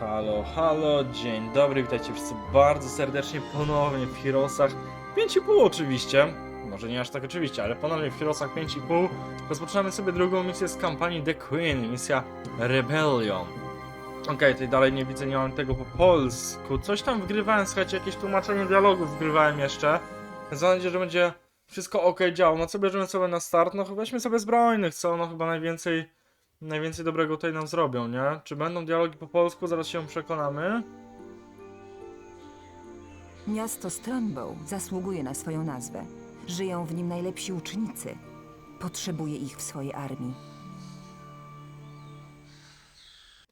halo, halo, dzień dobry, witajcie wszyscy bardzo serdecznie ponownie w Heroesach 5,5 oczywiście, może nie aż tak oczywiście, ale ponownie w Heroesach 5,5 rozpoczynamy sobie drugą misję z kampanii The Queen, misja Rebellion. Okej, tutaj dalej nie widzę, nie mam tego po polsku, coś tam wgrywałem, słuchajcie, jakieś tłumaczenie dialogów wgrywałem jeszcze, mam nadzieję, że będzie wszystko ok działo, no co bierzemy sobie na start, no weźmy sobie zbrojnych, co, no chyba najwięcej najwięcej dobrego tutaj nam zrobią, nie? Czy będą dialogi po polsku? Zaraz się przekonamy. Miasto Strongbow zasługuje na swoją nazwę. Żyją w nim najlepsi ucznicy. Potrzebuje ich w swojej armii.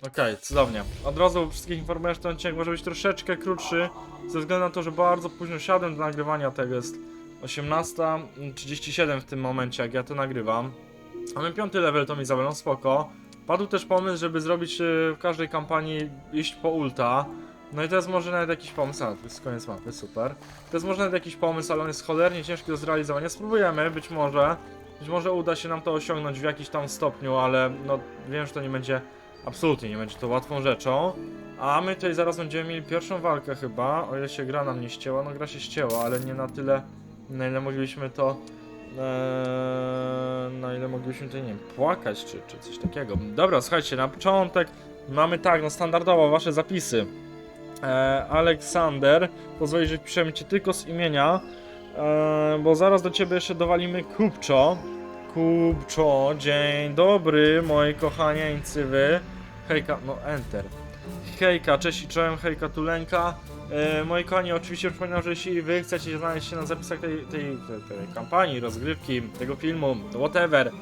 Okej, cudownie. Od razu wszystkich informuję, że ten odcinek może być troszeczkę krótszy, ze względu na to, że bardzo późno siadłem do nagrywania tego. Jest 18.37 w tym momencie, jak ja to nagrywam. Mamy piąty level, to mi Izabelą, spoko. Padł też pomysł, żeby zrobić e, w każdej kampanii iść po ulta. No i jest może nawet jakiś pomysł, a to jest koniec mapy, super. Jest może nawet jakiś pomysł, ale on jest cholernie ciężki do zrealizowania. Spróbujemy, być może. Być może uda się nam to osiągnąć w jakimś tam stopniu, ale no wiem, że to nie będzie Absolutnie nie będzie to łatwą rzeczą. A my tutaj zaraz będziemy mieli pierwszą walkę chyba, o ile się gra nam nie ścięła. No gra się ścięła, ale nie na tyle, na ile moglibyśmy to... Eee, na ile moglibyśmy to, nie wiem, płakać czy, czy coś takiego. Dobra, słuchajcie, na początek mamy tak, no standardowo wasze zapisy. Eee, Aleksander, pozwoli, że piszemy cię tylko z imienia, eee, bo zaraz do ciebie jeszcze dowalimy Kupczo. Kupczo, dzień dobry, moi kochanieńcy wy. Hejka, no enter. Hejka, cześć i czołem, hejka Tulenka. E, moi kochani, oczywiście przypominam, że jeśli wy chcecie znaleźć się na zapisach tej, tej, tej, kampanii, rozgrywki, tego filmu, whatever,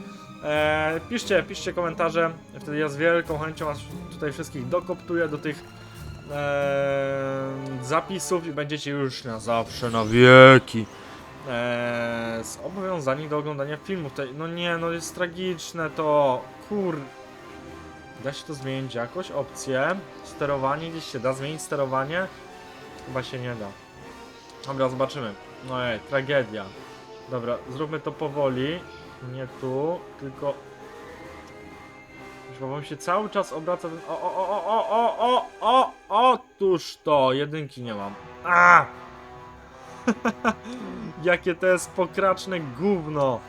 e, piszcie, piszcie komentarze, wtedy ja z wielką chęcią was tutaj wszystkich dokoptuję do tych e, zapisów i będziecie już na zawsze, na wieki Eee, zobowiązani do oglądania filmów. No nie, no jest tragiczne to. Kur. Da się to zmienić jakoś? Opcje. Sterowanie gdzieś się da zmienić sterowanie? Chyba się nie da. Dobra, zobaczymy. No ej, tragedia. Dobra, zróbmy to powoli. Nie tu, tylko. Bo mi się cały czas obraca ten. O, o, o, o, o, o, o, o, otóż to. Jedynki nie mam. A! Jakie to jest pokraczne gówno.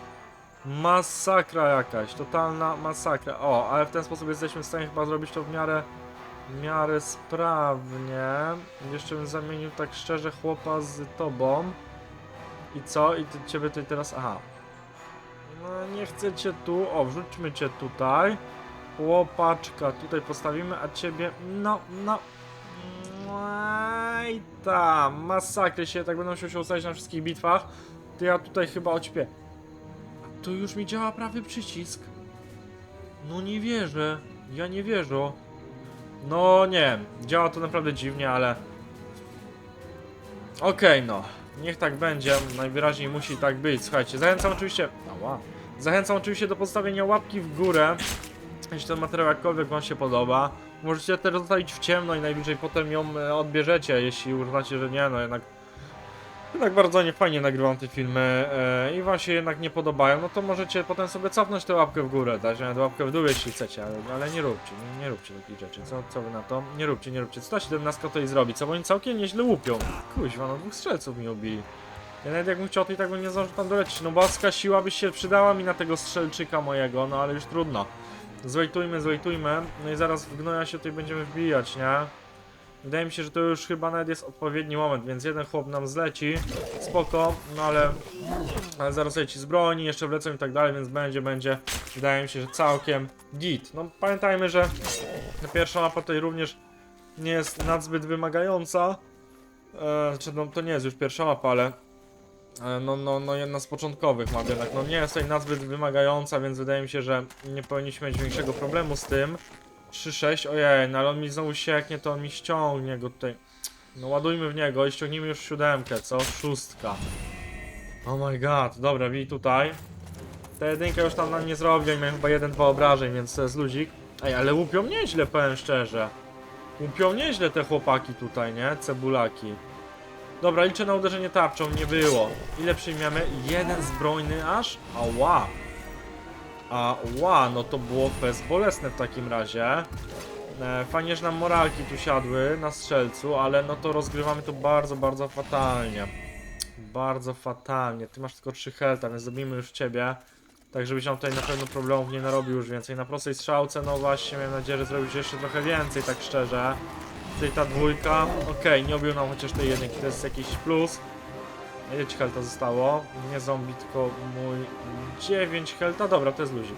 Masakra jakaś, totalna masakra. O, ale w ten sposób jesteśmy w stanie chyba zrobić to w miarę, w miarę sprawnie. Jeszcze bym zamienił tak szczerze chłopa z tobą. I co? I ty, ciebie tutaj teraz... Aha. No nie chcę cię tu... O, wrzućmy cię tutaj. Chłopaczka tutaj postawimy, a ciebie... No, no... Aj tam, masakry się, tak będą się ustawić na wszystkich bitwach. To ja tutaj chyba oćpię. Tu już mi działa prawy przycisk. No nie wierzę, ja nie wierzę. No nie, działa to naprawdę dziwnie, ale... Okej, no. Niech tak będzie, najwyraźniej musi tak być. Słuchajcie, zachęcam oczywiście... Ała. Zachęcam oczywiście do postawienia łapki w górę, jeśli ten materiał jakkolwiek wam się podoba. Możecie też zostawić w ciemno i najbliżej potem ją e, odbierzecie, jeśli uznacie, że nie, no jednak jednak bardzo nie fajnie nagrywam te filmy e, i wam się jednak nie podobają, no to możecie potem sobie cofnąć tę łapkę w górę, dać nawet łapkę w dół, jeśli chcecie, ale, ale nie róbcie, nie, nie róbcie takich rzeczy, co, co wy na to? Nie róbcie, nie róbcie, co ta 17 to i zrobi, co bo oni całkiem nieźle łupią. Kuźwa, no dwóch strzelców mi ubili. Ja nawet jakbym chciał, to i tak bym nie zdążył tam dolecieć, no boska siła by się przydała mi na tego strzelczyka mojego, no ale już trudno. Zwejtujmy, zwejtujmy. No i zaraz w gnoja się tutaj będziemy wbijać, nie? Wydaje mi się, że to już chyba nawet jest odpowiedni moment, więc jeden chłop nam zleci. Spoko, no ale, ale zaraz leci z broni, jeszcze wlecą i tak dalej, więc będzie, będzie. Wydaje mi się, że całkiem git. No pamiętajmy, że pierwsza mapa tutaj również nie jest nadzbyt wymagająca. E, znaczy, no, to nie jest już pierwsza mapa, ale E, No, no, no jedna z początkowych map jednak, no nie jest tutaj nazbyt wymagająca, więc wydaje mi się, że nie powinniśmy mieć większego problemu z tym. 3-6, ojej, no ale on mi znowu sieknie, to on mi ściągnie go tutaj. No ładujmy w niego i ściągnijmy już siódemkę, co? Szóstka. Oh my god, dobra, bij tutaj. Ta jedynka już tam nam nie zrobi, oni mają chyba jeden, dwa obrażeń, więc to jest luzik. Ej, ale łupią nieźle, powiem szczerze. Łupią nieźle te chłopaki tutaj, nie? Cebulaki. Dobra, liczę na uderzenie tarczą, nie było. Ile przyjmiemy? Jeden zbrojny aż? Ała. Ała, no to było fest bolesne w takim razie. E, fajnie, że nam moralki tu siadły na strzelcu, ale no to rozgrywamy to bardzo, bardzo fatalnie. Bardzo fatalnie. Ty masz tylko 3 helta, więc zabijmy już ciebie. Tak, żebyś nam tutaj na pewno problemów nie narobił już więcej. Na prostej strzałce, no właśnie, miałem nadzieję, że zrobić jeszcze trochę więcej, tak szczerze. Tutaj ta dwójka, okej, nie obił nam chociaż tej jedynki, to jest jakiś plus. Ile ci helta zostało? Nie zombie, tylko mój 9 helta. Dobra, to jest luzik.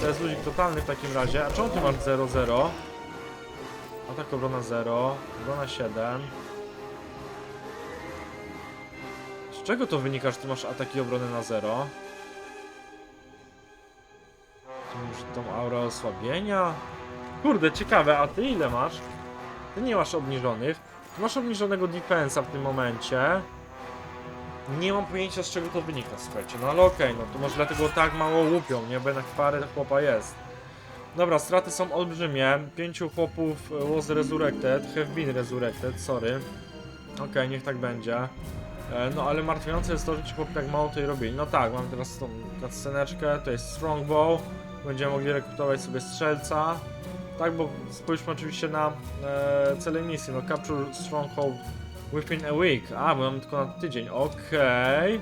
To jest luzik totalny w takim razie. A czemu ty masz 0-0? Atak obrona 0, obrona 7. Z czego to wynika, że ty masz ataki obrony na 0? Ty masz tą aurę osłabienia? Kurde, ciekawe, a ty ile masz? Ty nie masz obniżonych. Masz obniżonego defensa w tym momencie. Nie mam pojęcia z czego to wynika, słuchajcie. No ale okej, no to może dlatego tak mało łupią, nie? Bo jednak parę chłopa jest. Dobra, straty są olbrzymie. Pięciu chłopów e, was resurrected, have been resurrected, sorry. Okej, niech tak będzie. E, No ale martwiące jest to, że ci chłopi tak mało tutaj robili. No tak, mam teraz tą sceneczkę, to jest strongbow. Będziemy mogli rekrutować sobie strzelca. Tak, bo spójrzmy oczywiście na e, cele misji. No capture stronghold within a week. A, bo mamy tylko na tydzień. Okej.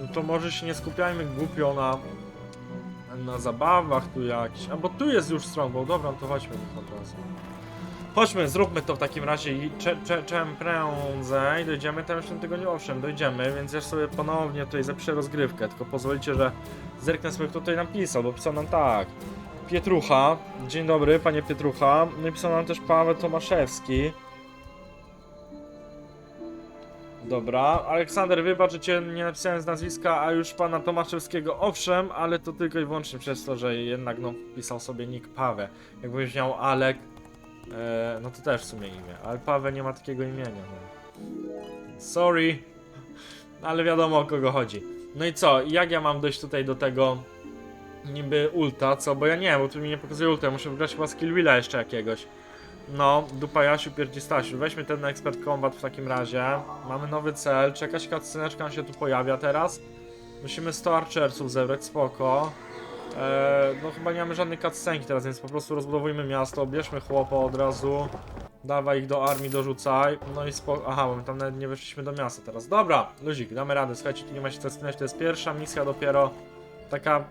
No to może się nie skupiajmy głupio na na zabawach tu jakiś. A bo tu jest już strongbow. Dobra, to chodźmy od razu. Chodźmy, zróbmy to w takim razie i cze, cze, czem prędzej dojdziemy tam już w tym tygodniu, owszem, dojdziemy, więc ja sobie ponownie tutaj zapiszę rozgrywkę, tylko pozwolicie, że zerknę sobie kto tutaj napisał, bo pisał nam tak. Pietrucha, dzień dobry panie Pietrucha, no i pisał nam też Paweł Tomaszewski. Dobra, Aleksander, wybacz, że cię nie napisałem z nazwiska, a już pana Tomaszewskiego, owszem, ale to tylko i wyłącznie przez to, że jednak no pisał sobie nick Paweł. Jakbyś miał Alek, e, no to też w sumie imię, ale Paweł nie ma takiego imienia. No. Sorry, ale wiadomo o kogo chodzi. No i co, jak ja mam dojść tutaj do tego niby ulta, co? Bo ja nie wiem, bo tu mi nie pokazuje ulta, muszę wygrać chyba skill jeszcze jakiegoś. No, dupa Jasiu, pierdzi Stasiu. Weźmy ten na Expert Combat w takim razie. Mamy nowy cel, czy jakaś cutsceneczka nam się tu pojawia teraz. Musimy 100 archersów zebrać, spoko. Eee, no chyba nie mamy żadnej cutscenki teraz, więc po prostu rozbudowujmy miasto, bierzmy chłopa od razu. Dawaj ich do armii, dorzucaj. No i spoko. Aha, bo my tam nawet nie weszliśmy do miasta teraz. Dobra, luzik, damy radę. Słuchajcie, tu nie ma się co wspinać, to jest pierwsza misja dopiero taka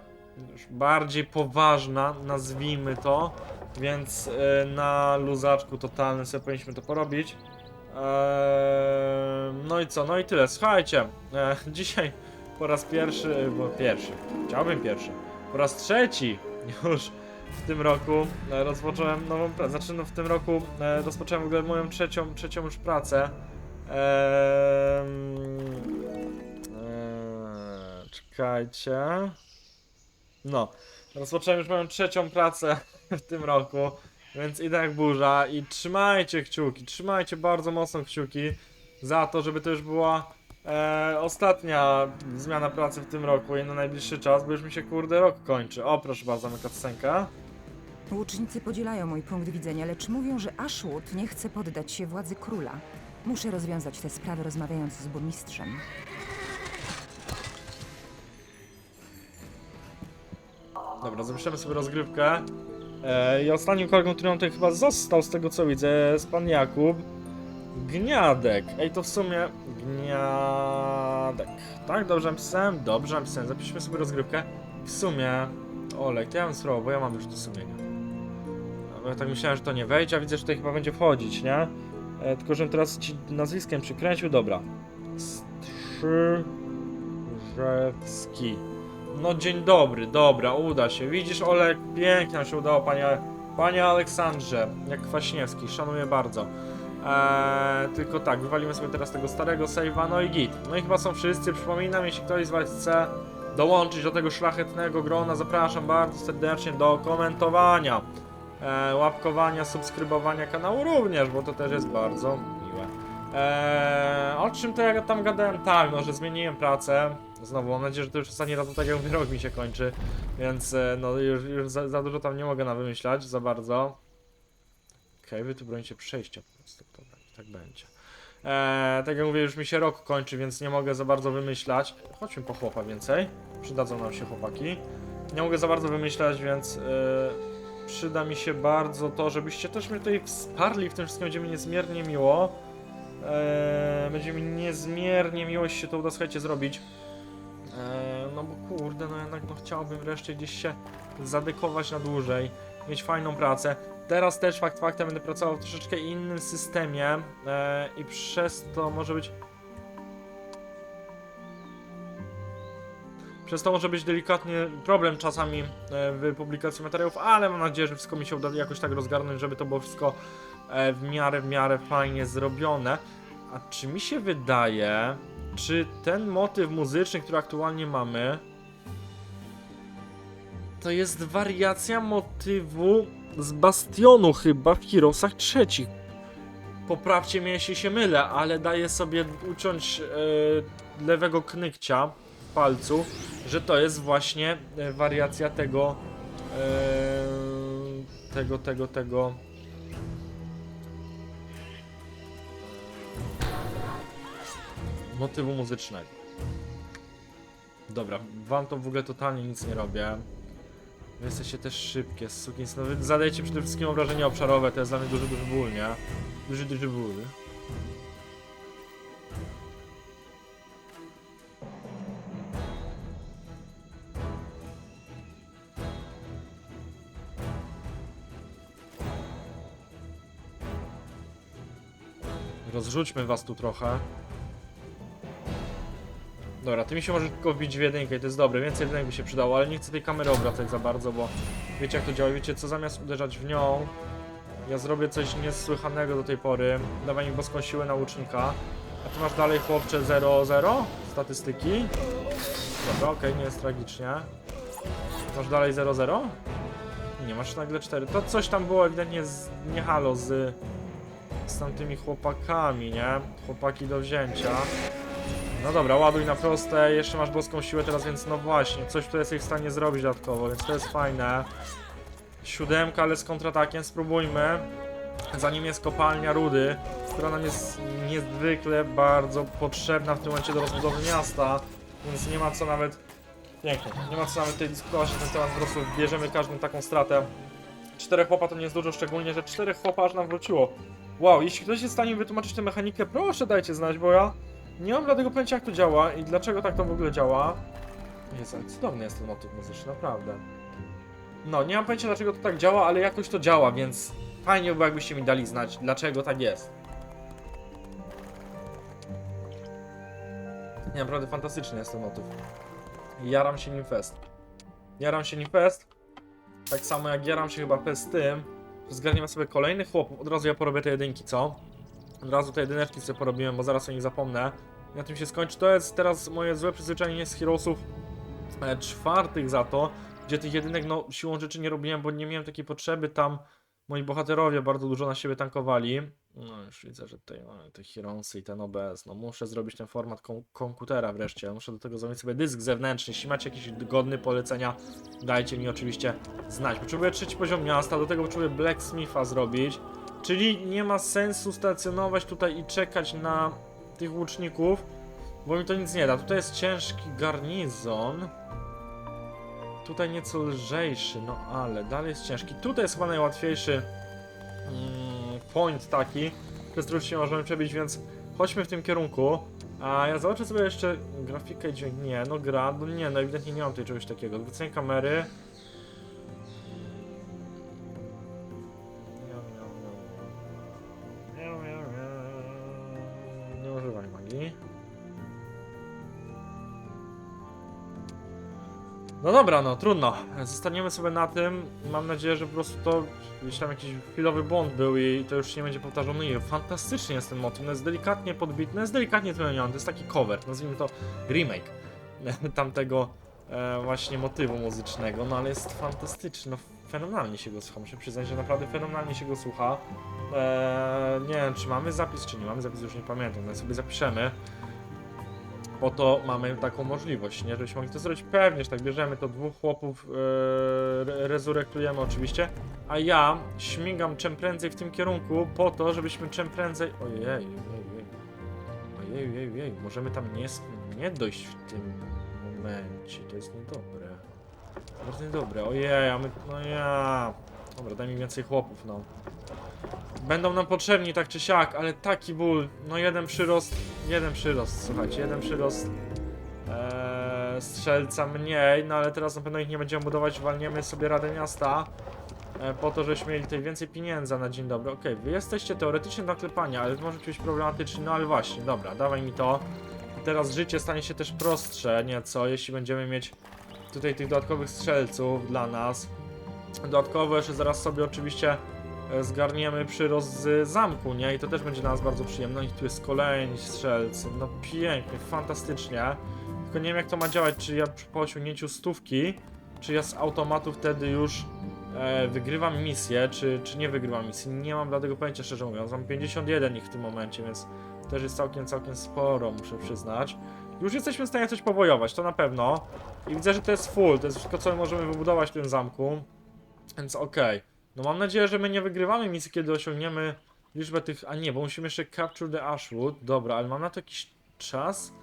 już bardziej poważna, nazwijmy to. Więc e, na luzaczku totalnym sobie powinniśmy to porobić. Eee, no i co? No i tyle. Słuchajcie, e, dzisiaj po raz pierwszy, bo pierwszy, chciałbym pierwszy, po raz trzeci już w tym roku e, rozpocząłem nową pracę. Znaczy, no w tym roku e, rozpocząłem w ogóle moją trzecią, trzecią już pracę. Czekajcie. No, rozpocząłem już moją trzecią pracę w tym roku, więc idę jak burza i trzymajcie kciuki, trzymajcie bardzo mocno kciuki za to, żeby to już była e, ostatnia zmiana pracy w tym roku i na najbliższy czas, bo już mi się kurde rok kończy. O, proszę bardzo, mamy cutscenkę. Łucznicy podzielają mój punkt widzenia, lecz mówią, że Ashwood nie chce poddać się władzy króla. Muszę rozwiązać tę sprawę rozmawiając z burmistrzem. Dobra, zapiszemy sobie rozgrywkę. E, I ostatnim kolegą, który nam tutaj chyba został, z tego co widzę, jest pan Jakub. Gniadek. Ej, to w sumie Gniadek. Tak, dobrze napisałem? Dobrze napisałem. Zapiszmy sobie rozgrywkę. W sumie... Olek, ja bym spróbował, bo ja mam już do sumienia. No, ja tak myślałem, że to nie wejdzie, a widzę, że tutaj chyba będzie wchodzić, nie? E, tylko, żebym teraz ci nazwiskiem przykręcił. Dobra. Strzyżewski. No dzień dobry, dobra, uda się. Widzisz, Olek, pięknie nam się udało, panie, panie Aleksandrze, jak Kwaśniewski, szanuję bardzo. Eee, tylko tak, wywalimy sobie teraz tego starego save'a, no i git. No i chyba są wszyscy, przypominam, jeśli ktoś z was chce dołączyć do tego szlachetnego grona, zapraszam bardzo serdecznie do komentowania, eee, łapkowania, subskrybowania kanału również, bo to też jest bardzo miłe. Eee, o czym to ja tam gadałem? Tak, no, że zmieniłem pracę. Znowu, mam nadzieję, że to już ostatni raz, tak jak rok mi się kończy, więc e, no już, już za, za dużo tam nie mogę nawymyślać, za bardzo. Okej, wy tu bronicie przejścia po prostu, dobra, tak będzie. Eee, tak jak mówię, już mi się rok kończy, więc nie mogę za bardzo wymyślać. Chodźmy po chłopa więcej, przydadzą nam się chłopaki. Nie mogę za bardzo wymyślać, więc... E, przyda mi się bardzo to, żebyście też mnie tutaj wsparli w tym wszystkim, będzie mi niezmiernie miło. Eee, będzie mi niezmiernie miło, jeśli się to uda, słuchajcie, zrobić. No bo kurde, no jednak no, chciałbym wreszcie gdzieś się zadekować na dłużej, mieć fajną pracę. Teraz też fakt faktem będę pracował w troszeczkę innym systemie eee, i przez to może być Przez to może być delikatnie problem czasami e, w publikacji materiałów, ale mam nadzieję, że wszystko mi się uda jakoś tak rozgarnąć, żeby to było wszystko e, w miarę, w miarę fajnie zrobione. A czy mi się wydaje, czy ten motyw muzyczny, który aktualnie mamy, to jest wariacja motywu z Bastionu chyba w Heroesach trzecich. Poprawcie mnie, jeśli się mylę, ale daję sobie uciąć e, lewego knykcia w palcu, że to jest właśnie e, wariacja tego e, tego, tego, tego motywu muzycznego. Dobra, wam to w ogóle totalnie nic nie robię. Wy jesteście też szybkie, sukinsy. No wy zadajecie przede wszystkim obrażenia obszarowe, to jest dla mnie duży, duży ból, nie? Duży, duży ból. Rozrzućmy was tu trochę. Dobra, ty mi się może tylko wbić w jedynkę i to jest dobre, więcej jedynek by się przydało, ale nie chcę tej kamery obracać za bardzo, bo wiecie jak to działa, wiecie co, zamiast uderzać w nią, ja zrobię coś niesłychanego do tej pory, dawaj mi boską siłę na łucznika, a ty masz dalej chłopcze 0-0 statystyki, dobra, okej, nie jest tragicznie, masz dalej 0-0? Nie, masz nagle 4, to coś tam było ewidentnie z, nie halo z, z tamtymi chłopakami, nie, chłopaki do wzięcia. No dobra, ładuj na proste, jeszcze masz boską siłę teraz, więc no właśnie, coś tu jesteś w stanie zrobić dodatkowo, więc to jest fajne. Siódemka, ale z kontratakiem, spróbujmy. Zanim jest kopalnia rudy, która nam jest niezwykle bardzo potrzebna w tym momencie do rozbudowy miasta, więc nie ma co nawet... Pięknie, nie ma co nawet tutaj dyskutować na ten temat, po prostu bierzemy każdą taką stratę. Czterech chłopa to nie jest dużo, szczególnie, że czterech chłopa aż nam wróciło. Wow, jeśli ktoś jest w stanie wytłumaczyć tę mechanikę, proszę dajcie znać, bo ja nie mam dlatego pojęcia jak to działa i dlaczego tak to w ogóle działa. Jezu, jak cudowny jest ten motyw muzyczny, naprawdę. No, nie mam pojęcia dlaczego to tak działa, ale jakoś to działa, więc fajnie by jakbyście mi dali znać, dlaczego tak jest. Nie, naprawdę fantastyczny jest ten motyw. Jaram się nim fest. Jaram się nim fest. Tak samo jak jaram się chyba fest tym. Zgarniemy sobie kolejnych chłopów. Od razu ja porobię te jedynki, co? Od razu te jedyneczki sobie porobiłem, bo zaraz o nich zapomnę. Na tym się skończy. To jest teraz moje złe przyzwyczajenie z Heroesów e, czwartych za to, gdzie tych jedynek no siłą rzeczy nie robiłem, bo nie miałem takiej potrzeby. Tam moi bohaterowie bardzo dużo na siebie tankowali. No już widzę, że tutaj mamy te Heroesy i ten OBS. No muszę zrobić ten format kom komputera wreszcie. Muszę do tego zrobić sobie dysk zewnętrzny. Jeśli macie jakieś godne polecenia, dajcie mi oczywiście znać. Potrzebuję trzeci poziom miasta, do tego potrzebuję Blacksmitha zrobić. Czyli nie ma sensu stacjonować tutaj i czekać na tych łuczników, bo mi to nic nie da. Tutaj jest ciężki garnizon. Tutaj nieco lżejszy, no ale dalej jest ciężki. Tutaj jest chyba najłatwiejszy mm, point taki, przez który się możemy przebić, więc chodźmy w tym kierunku. A ja zobaczę sobie jeszcze grafikę i dźwięk. Nie, no gra, no nie, no ewidentnie nie mam tutaj czegoś takiego. Odwrócenie kamery. No dobra, no trudno. Zostaniemy sobie na tym. Mam nadzieję, że po prostu to gdzieś tam jakiś chwilowy błąd był i to już nie będzie powtarzał. No i fantastycznie jest ten motyw. No jest delikatnie podbity, no jest delikatnie zmieniony. To jest taki cover, nazwijmy to remake tamtego e, właśnie motywu muzycznego. No ale jest fantastyczny. No fenomenalnie się go słucha. Muszę przyznać, że naprawdę fenomenalnie się go słucha. E, nie wiem, czy mamy zapis, czy nie mamy zapis, już nie pamiętam. No sobie zapiszemy. Po to mamy taką możliwość, nie? Żebyśmy mogli to zrobić pewnie, że tak bierzemy to dwóch chłopów, yy, re- rezurektujemy oczywiście, a ja śmigam czym prędzej w tym kierunku po to, żebyśmy czym prędzej... Ojej, ojej, ojej, ojej, ojej, możemy tam nie, nie dojść w tym momencie, to jest niedobre. Bardzo niedobre, ojej, a my... no ja... Dobra, daj mi więcej chłopów, no. Będą nam potrzebni tak czy siak, ale taki ból. No jeden przyrost, jeden przyrost, słuchajcie, jeden przyrost eee, strzelca mniej, no ale teraz na pewno ich nie będziemy budować, walniemy sobie Radę Miasta e, po to, żebyśmy mieli tutaj więcej pieniędzy na dzień dobry. Okej, wy jesteście teoretycznie do klepania, ale może być problematyczny, no ale właśnie, dobra, dawaj mi to. Teraz życie stanie się też prostsze nieco, jeśli będziemy mieć tutaj tych dodatkowych strzelców dla nas. Dodatkowo jeszcze zaraz sobie oczywiście zgarniemy przyrost z zamku, nie? I to też będzie dla nas bardzo przyjemne. I tu jest kolejni strzelcy. No pięknie, fantastycznie. Tylko nie wiem jak to ma działać, czy ja po osiągnięciu stówki, czy ja z automatu wtedy już e, wygrywam misję, czy, czy nie wygrywam misji. Nie mam dlatego pojęcia szczerze mówiąc. Mam 51 ich w tym momencie, więc też jest całkiem, całkiem sporo, muszę przyznać. Już jesteśmy w stanie coś powojować, to na pewno. I widzę, że to jest full, to jest wszystko co my możemy wybudować w tym zamku. Więc okej. No mam nadzieję, że my nie wygrywamy misji, kiedy osiągniemy liczbę tych... A nie, bo musimy jeszcze capture the Ashwood. Dobra, ale mam na to jakiś czas?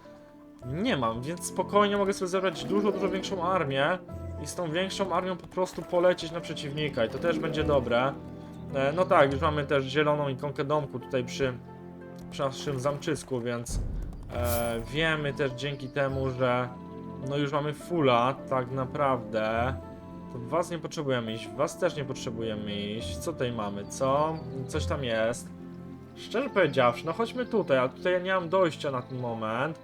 Nie mam, więc spokojnie mogę sobie zebrać dużo, dużo większą armię i z tą większą armią po prostu polecieć na przeciwnika i to też będzie dobre. E, no tak, już mamy też zieloną ikonkę domku tutaj przy, przy naszym zamczysku, więc e, wiemy też dzięki temu, że no już mamy fulla tak naprawdę. To was nie potrzebujemy iść, was też nie potrzebujemy iść. Co tutaj mamy? Co? Coś tam jest. Szczerze powiedziawszy, no chodźmy tutaj, a tutaj ja nie mam dojścia na ten moment.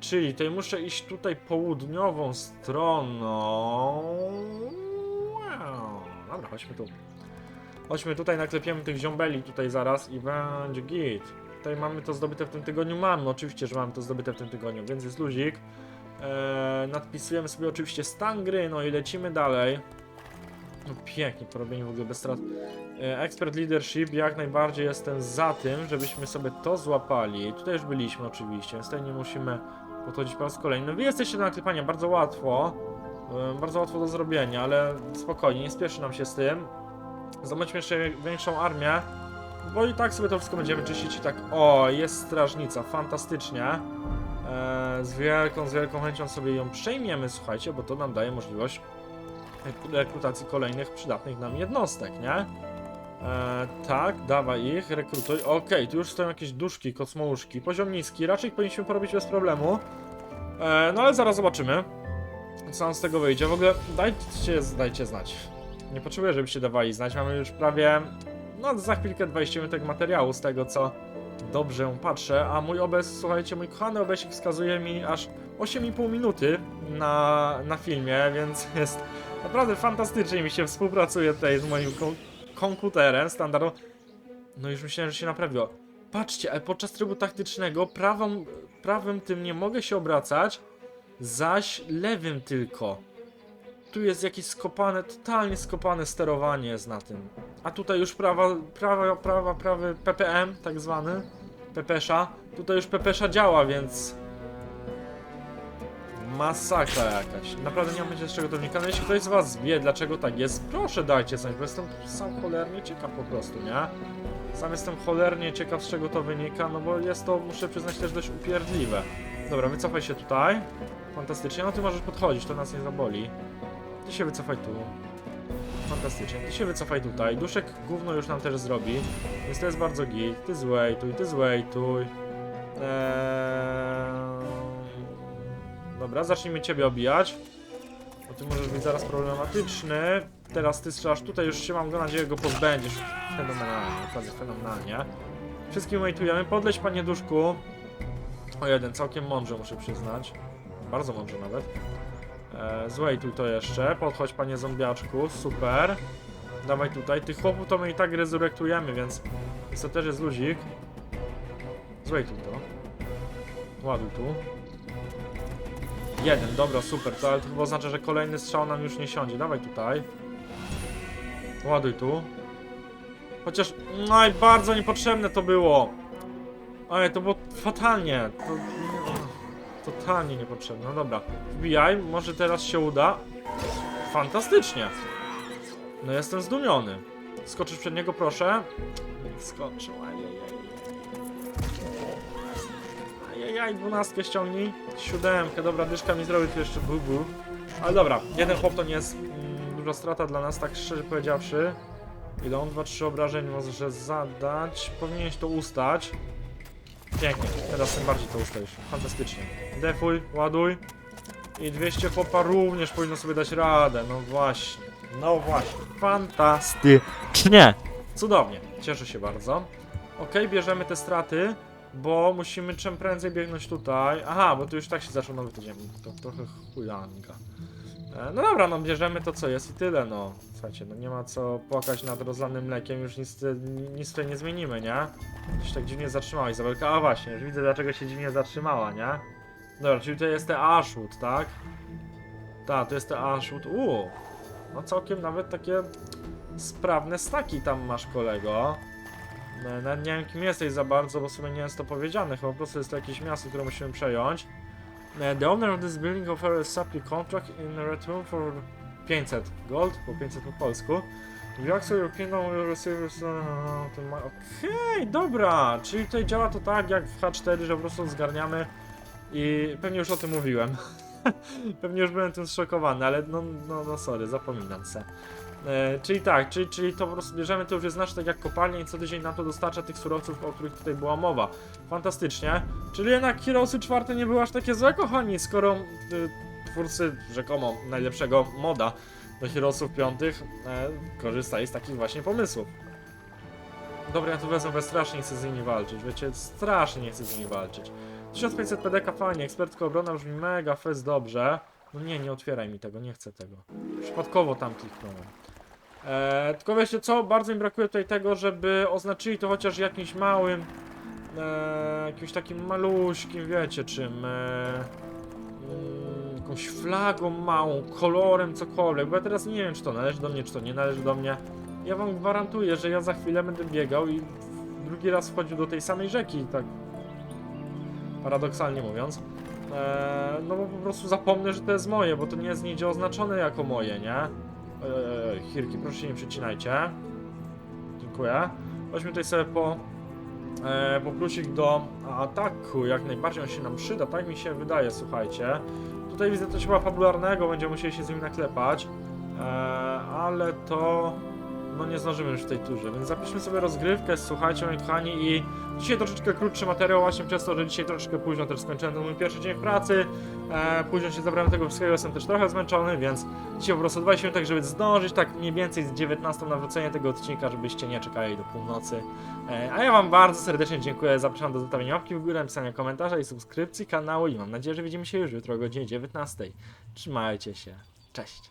Czyli tutaj muszę iść tutaj południową stroną. Wow. Dobra, chodźmy tu. Chodźmy tutaj, naklepiemy tych ziombeli tutaj zaraz i będzie git. Tutaj mamy to zdobyte w tym tygodniu. Mamy, oczywiście, że mamy to zdobyte w tym tygodniu, więc jest luzik. Eee, nadpisujemy sobie oczywiście stan gry, no i lecimy dalej. No pięknie, porobienie w ogóle bez strat. E, Expert Leadership, jak najbardziej jestem za tym, żebyśmy sobie to złapali. Tutaj już byliśmy oczywiście, więc tutaj nie musimy podchodzić po raz kolejny. Wy jesteście do naklepania bardzo łatwo. e, Bardzo łatwo do zrobienia, ale spokojnie, nie spieszy nam się z tym. Zobaczmy jeszcze większą armię, bo i tak sobie to wszystko będziemy czyścić i tak, o, jest strażnica, fantastycznie. Z wielką, z wielką chęcią sobie ją przejmiemy, słuchajcie, bo to nam daje możliwość rekrutacji kolejnych przydatnych nam jednostek, nie? E, tak, dawaj ich, rekrutuj. Okej, tu już stoją jakieś duszki, kosmouszki, poziom niski, raczej powinniśmy porobić bez problemu. E, no ale zaraz zobaczymy, co nam z tego wyjdzie. W ogóle dajcie, dajcie znać. Nie potrzebuję, żebyście dawali znać, mamy już prawie, no za chwilkę 20 minut materiału z tego, co dobrze patrzę, a mój OBS, słuchajcie, mój kochany OBSik wskazuje mi aż 8,5 minuty na, na filmie, więc jest naprawdę fantastycznie mi się współpracuje tutaj z moim kom komputerem standardowo. No już myślałem, że się naprawiło. Patrzcie, ale podczas trybu taktycznego prawą, prawym tym nie mogę się obracać, zaś lewym tylko. Tu jest jakieś skopane, totalnie skopane sterowanie jest na tym. A tutaj już prawa, prawa, prawa, prawy PPM, tak zwany, Pepesza. Tutaj już Pepesza działa, więc... Masakra jakaś. Naprawdę nie mam z czego to wynika. No jeśli ktoś z was wie, dlaczego tak jest, proszę dajcie znać, bo jestem sam cholernie ciekaw po prostu, nie? Sam jestem cholernie ciekaw z czego to wynika, no bo jest to, muszę przyznać, też dość upierdliwe. Dobra, wycofaj się tutaj. Fantastycznie, no ty możesz podchodzić, to nas nie zaboli. Ty się wycofaj tu. Fantastycznie, ty się wycofaj tutaj. Duszek gówno już nam też zrobi, więc to jest bardzo git. Ty złejtuj, ty złejtuj. Eee... Dobra, zacznijmy ciebie obijać. Bo ty możesz być zaraz problematyczny. Teraz ty strzelasz tutaj, już się mam nadzieję go pozbędziesz. Fenomenalnie, naprawdę fenomenalnie. Wszystkim wejtujemy. Podleź panie duszku. O jeden, całkiem mądrze muszę przyznać. Bardzo mądrze nawet. E, złejtuj to jeszcze. Podchodź panie zombiaczku, super. Dawaj tutaj. Tych chłopów to my i tak rezurektujemy, więc to też jest luzik. Złejtuj to. Ładuj tu. Jeden, dobra, super, to, ale to chyba oznacza, że kolejny strzał nam już nie siądzie. Dawaj tutaj. Ładuj tu. Chociaż, no i bardzo niepotrzebne to było. Ej, to było fatalnie. To, totalnie niepotrzebne. No dobra, wbijaj, może teraz się uda. Fantastycznie. No jestem zdumiony. Skoczysz przed niego, proszę. Nie skoczył, ajajaj. Ajajaj, dwunastkę ściągnij. Siódemkę, dobra, dyszka mi zrobi tu jeszcze bubu. Ale dobra, jeden chłop to nie jest mm, duża strata dla nas, tak szczerze powiedziawszy. Ile on 2-3 obrażeń może zadać? Powinieneś to ustać. Pięknie, teraz tym bardziej to ustawisz. Fantastycznie. Defuj, ładuj. I 200 popa również powinno sobie dać radę. No właśnie. No właśnie. Fantastycznie. Cudownie. Cieszę się bardzo. Ok, bierzemy te straty, bo musimy czym prędzej biegnąć tutaj. Aha, bo tu już tak się zaczął nowy tydzień. To trochę chujanga. E, No dobra, no bierzemy to co jest i tyle, no. Słuchajcie, no nie ma co płakać nad rozlanym mlekiem, już nic, nic tutaj nie zmienimy, nie? Gdzieś tak dziwnie zatrzymała Izabelka. A właśnie, już widzę dlaczego się dziwnie zatrzymała, nie? Dobra, czyli to jest te Ashwood, tak? Tak, to jest te Ashwood. Uuu, no całkiem nawet takie sprawne staki tam masz, kolego. No, Nawet nie wiem kim jesteś za bardzo, bo sobie nie jest to powiedziane, chyba po prostu jest to jakieś miasto, które musimy przejąć. E, The owner of this building offers a supply contract in return for 500 gold, po 500 po polsku. You actually your kingdom will receive... uh, to ma- Okej, dobra, czyli tutaj działa to tak jak w H4, że po prostu zgarniamy i pewnie już o tym mówiłem. pewnie już byłem tym zszokowany, ale no, no, no sorry, zapominam se. E, czyli tak, czyli, czyli to po prostu bierzemy, to już jest nasze tak jak kopalnia i co tydzień nam to dostarcza tych surowców, o których tutaj była mowa. Fantastycznie. Czyli jednak Heroesy czwarte nie były aż takie złe, kochani, skoro y, twórcy rzekomo najlepszego moda do Heroesów piątych e, korzystali z takich właśnie pomysłów. Dobra, ja tu wezmę, bo strasznie nie chcę z nimi walczyć, wiecie, strasznie nie chcę z nimi walczyć. 1500 PDK fajnie, ekspertka obrona brzmi mega, fest dobrze. No nie, nie otwieraj mi tego, nie chcę tego. Przypadkowo tam kliknąłem. Eee, tylko wiecie co, bardzo mi brakuje tutaj tego, żeby oznaczyli to chociaż jakimś małym, eee, jakimś takim maluśkim, wiecie czym, eee, mm, jakąś flagą małą, kolorem, cokolwiek, bo ja teraz nie wiem, czy to należy do mnie, czy to nie należy do mnie. Ja wam gwarantuję, że ja za chwilę będę biegał i drugi raz wchodził do tej samej rzeki, tak paradoksalnie mówiąc. Eee, no bo po prostu zapomnę, że to jest moje, bo to nie jest nigdzie oznaczone jako moje, nie? Eee, Hirki, proszę się nie przecinajcie. Dziękuję. Weźmy tutaj sobie po, e, po plusik do ataku, jak najbardziej on się nam przyda, tak mi się wydaje, słuchajcie. Tutaj widzę coś chyba fabularnego, będziemy musieli się z nim naklepać, e, ale to no nie zdążymy już w tej turze, więc zapiszmy sobie rozgrywkę, słuchajcie moi kochani i dzisiaj troszeczkę krótszy materiał właśnie przez to, że dzisiaj troszeczkę późno też skończyłem ten mój pierwszy dzień w pracy, e, późno się zabrałem tego wszystkiego, jestem też trochę zmęczony, więc dzisiaj po prostu 20 minut, tak żeby zdążyć tak mniej więcej z 19 na wrócenie tego odcinka, żebyście nie czekali do północy. E, a ja wam bardzo serdecznie dziękuję, zapraszam do zostawienia łapki w górę, pisania komentarza i subskrypcji kanału i mam nadzieję, że widzimy się już jutro o godzinie 19. Trzymajcie się, cześć!